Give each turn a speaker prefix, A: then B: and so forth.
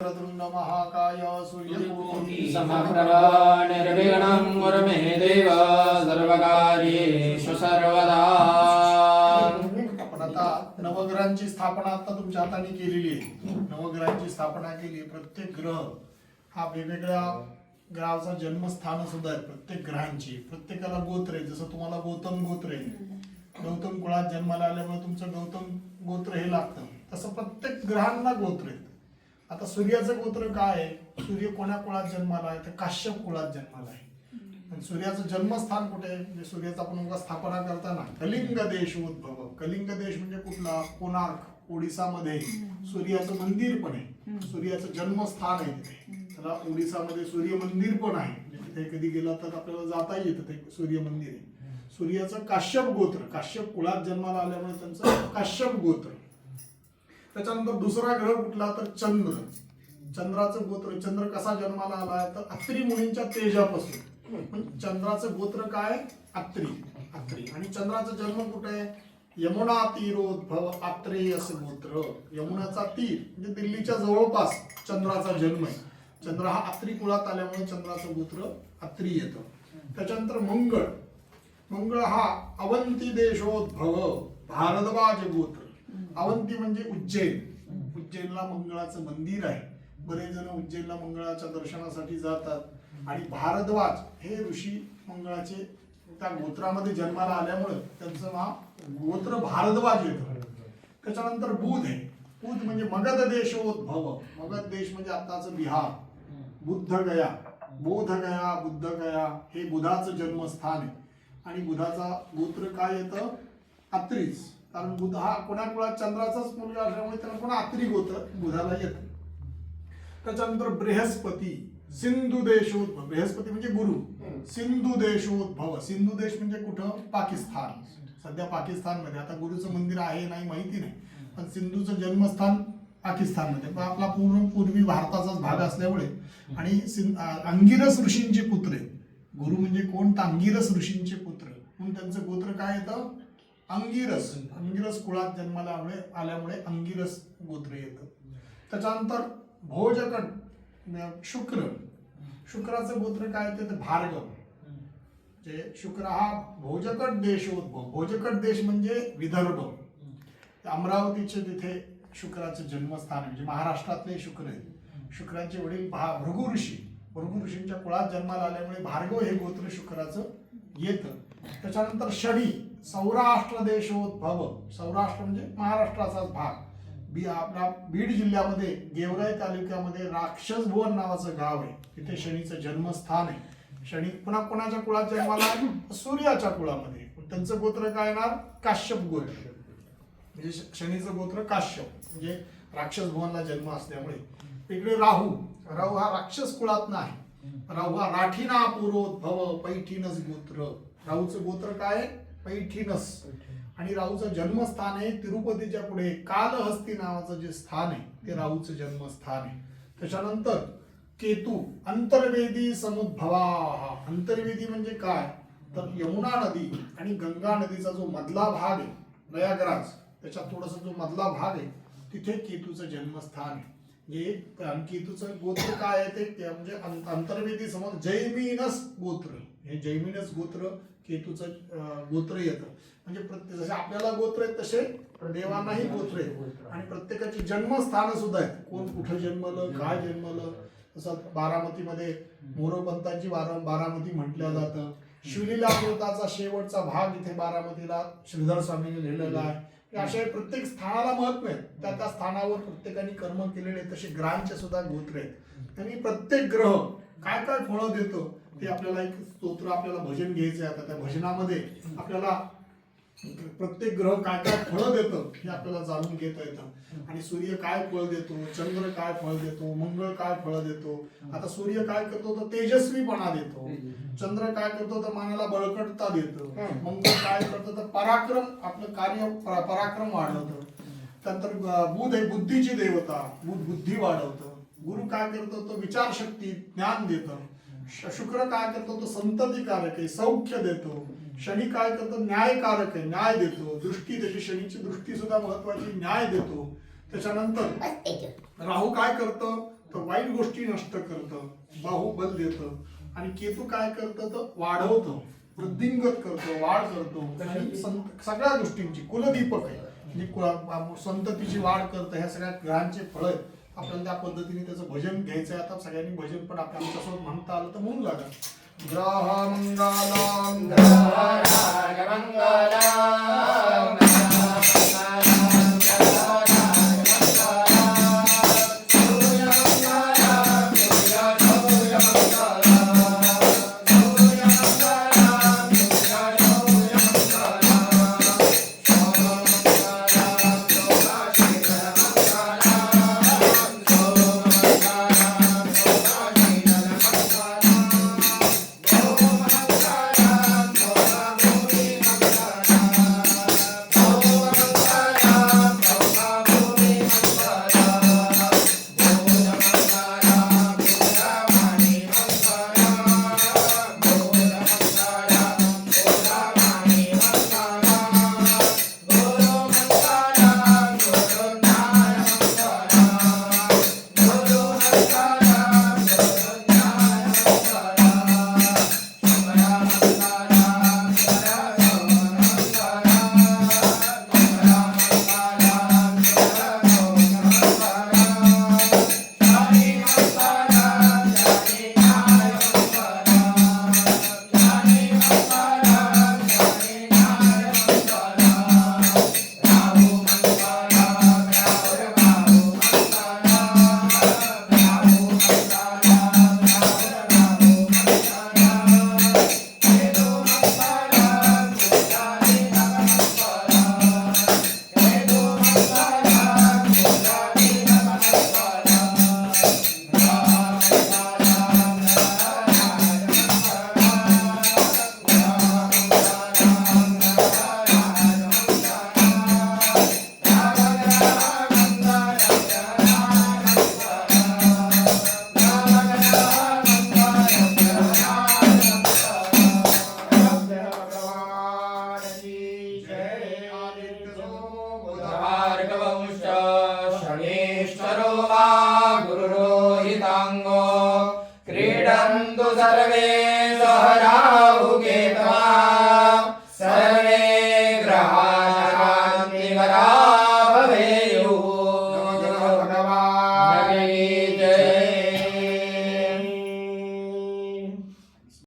A: वक्रतुण्ड महाकाय सूर्यकोटि
B: समप्रभा निर्विघ्नं गुरुमे देव सर्वकार्येषु सर्वदा।
A: आपण आता नवग्रहांची स्थापना आता तुमच्या हाताने केलेली आहे. नवग्रहांची स्थापना केली प्रत्येक ग्रह हा वेगवेगळ्या ग्रहाचा जन्मस्थान सुद्धा आहे प्रत्येक ग्रहांची. प्रत्येकाला गोत्र आहे जसं तुम्हाला गौतम गोत्र आहे. गौतम कुळात जन्माला आल्यामुळे तुमचं गौतम गोत्र हे लागतं. तसं प्रत्येक ग्रहांना गोत्र आहेत. आता सूर्याचं गोत्र काय आहे? सूर्य कोण्या कुळात जन्माला आहे? तर काश्यप कुळात जन्माला आहे. आणि सूर्याचं जन्मस्थान कुठे आहे? म्हणजे सूर्याचं आपण स्थापना करताना कलिंग देश उद्भव. कलिंग देश म्हणजे कुठला? कोणार्क ओडिसामध्ये सूर्याचं मंदिर पण आहे. सूर्याचं जन्मस्थान आहे तिथे. त्याला ओडिसामध्ये सूर्य मंदिर पण आहे. म्हणजे तिथे कधी गेला तर आपल्याला जाता येतं ते सूर्य मंदिर आहे. सूर्याचं काश्यप गोत्र काश्यप कुळात जन्माला आल्यामुळे त्यांचं काश्यप गोत्र. त्याच्यानंतर दुसरा ग्रह कुठला तर चंद्र. चंद्राचं गोत्र चंद्र कसा जन्माला आला तर अत्री मुलींच्या तेजापासून. पण चंद्राचं गोत्र काय? अत्री. अत्री. आणि चंद्राचा जन्म कुठे आहे? यमुना तीरोद्भव आत्रेय असं गोत्र. यमुनाचा तीर म्हणजे दिल्लीच्या जवळपास चंद्राचा जन्म आहे. चंद्र हा अत्री कुळात आल्यामुळे चंद्राचं गोत्र अत्री येतं. त्याच्यानंतर मंगळ. मंगळ हा अवंती देशोद्भव भारद्वाज गोत्र. अवंती म्हणजे उज्जैन. उज्जैनला मंगळाचं मंदिर आहे. बरेच जण उज्जैनला मंगळाच्या दर्शनासाठी जातात. आणि भारद्वाज हे ऋषी मंगळाचे त्या गोत्रामध्ये जन्माला आल्यामुळं त्यांचं नाव गोत्र भारद्वाज येतं. त्याच्यानंतर बुध आहे. बुध म्हणजे मगध देशोद्भव. मगध देश म्हणजे आताचं बिहार. बुद्ध गया. बोध गया बुद्ध गया हे बुधाचं जन्मस्थान आहे. आणि बुधाचा गोत्र काय येतं? अत्रीच कारण बुध हा कोणा कुळात चंद्राचाच मुलगा असल्यामुळे त्याला कोणा आत्रिक गोत्र बुधाला येतं. त्याच्यानंतर बृहस्पती सिंधू देशोद्भव बृहस्पती म्हणजे गुरु. सिंधू देशोद्भव सिंधू देश म्हणजे कुठं? पाकिस्तान. सध्या पाकिस्तानमध्ये. आता गुरुचं मंदिर आहे नाही माहिती नाही. पण सिंधूचं जन्मस्थान पाकिस्तानमध्ये. पण आपला पूर्ण पूर्वी भारताचाच भाग असल्यामुळे. आणि अंगिरस ऋषींचे पुत्र गुरु म्हणजे कोण? तर अंगिरस ऋषींचे पुत्र. म्हणून त्यांचं गोत्र काय येतं? अंगिरस. अंगिरस कुळात जन्माला आल्यामुळे अंगिरस गोत्र येतं. त्याच्यानंतर भोजकट शुक्र. शुक्राचं गोत्र काय येतं? भार्गव. म्हणजे शुक्र हा भोजकट देश उद्भव. भोजकट देश म्हणजे विदर्भ. अमरावतीचे तिथे शुक्राचं जन्मस्थान म्हणजे महाराष्ट्रातले शुक्र आहेत. शुक्रांचे वडील भा भृगु ऋषी. भृगु ऋषींच्या कुळात जन्माला आल्यामुळे भार्गव हे गोत्र शुक्राचं येतं. त्याच्यानंतर शनी सौराष्ट्र देशोद्भव सौराष्ट्र म्हणजे महाराष्ट्राचाच भाग. बी आपला बीड जिल्ह्यामध्ये गेवराई तालुक्यामध्ये राक्षस भुवन नावाचं गाव आहे. तिथे शनीचं जन्मस्थान आहे. शनी पुन्हा कोणाच्या कुळात जन्माला सूर्याच्या कुळामध्ये. त्यांचं गोत्र काय येणार? काश्यप गोत्र. म्हणजे श- शनीचं गोत्र काश्यप. म्हणजे राक्षस भुवनला जन्म असल्यामुळे. इकडे राहू. राहू हा राक्षस कुळात नाही. राहू हा राठीना पूर्वोद्भव पैठीनच गोत्र. राहूचं गोत्र काय आहे? पैठीनस. आणि राहूचं जन्मस्थान आहे तिरुपतीच्या पुढे कालहस्ती नावाचं जे स्थान आहे ते राहूचं जन्मस्थान आहे. त्याच्यानंतर केतू अंतर्वेदी समुद्भवा. अंतर्वेदी म्हणजे काय? तर यमुना नदी आणि गंगा नदीचा जो मधला भाग आहे प्रयागराज त्याच्या थोडासा जो मधला भाग आहे तिथे केतूचं जन्मस्थान आहे. म्हणजे केतूचं गोत्र काय आहे ते म्हणजे अंत- अंतर्वेदी समज जैमिनस गोत्र. हे जैमिनस गोत्र केतूचं गोत्र येतं. म्हणजे प्रत्येक जसे आपल्याला गोत्र आहेत तसे देवांनाही गोत्र आहेत. आणि प्रत्येकाची जन्मस्थान सुद्धा आहेत. कोण कुठं जन्मलं काय जन्मलं तसं बारामतीमध्ये मोरोपंतांची बारा बारामती म्हटलं जातं. शिवलीलामृताचा शेवटचा भाग इथे बारामतीला श्रीधर स्वामींनी लिहिलेला आहे. अशा प्रत्येक स्थानाला महत्त्व आहे. त्या त्या स्थानावर प्रत्येकाने कर्म केलेले आहेत. तसे ग्रहांचे सुद्धा गोत्र आहेत. आणि प्रत्येक ग्रह काय काय फळं देतो? ते आपल्याला एक स्तोत्र आपल्याला भजन घ्यायचं आहे आता त्या भजनामध्ये. आपल्याला प्रत्येक ग्रह काय काय फळं देतं हे आपल्याला जाणून घेता येतं. आणि सूर्य काय फळ देतो? चंद्र काय फळ देतो? मंगळ काय फळ देतो? आता सूर्य काय करतो? तर तेजस्वीपणा देतो. चंद्र काय करतो? तर मनाला बळकटता देतो. मंगळ काय करतो? तर पराक्रम आपलं कार्य पराक्रम वाढवतं. त्यानंतर बुध हे बुद्धीची देवता. बुध बुद्धी वाढवतं. गुरु काय करतो? तो विचारशक्ती ज्ञान देतं. शुक्र काय करतो तो संततिकारक आहे सौख्य देतो. शनी काय करतो? न्यायकारक आहे न्याय देतो. दृष्टी त्याची शनीची दृष्टी सुद्धा महत्वाची न्याय देतो. त्याच्यानंतर राहू काय करतो? तर वाईट गोष्टी नष्ट करतं. बाहुबल देतं. आणि केतू काय करतं? तर वाढवतं. वृद्धिंगत करतो वाढ करतो. सगळ्या गोष्टींची कुलदीपक आहे. म्हणजे संततीची वाढ करतं ह्या सगळ्या ग्रहांचे फळ आहेत. आपल्याला त्या पद्धतीने त्याचं भजन घ्यायचं आहे. आता सगळ्यांनी भजन पण आपल्याला तसं म्हणता आलं तर म्हणून लागा ग्रह मंगलम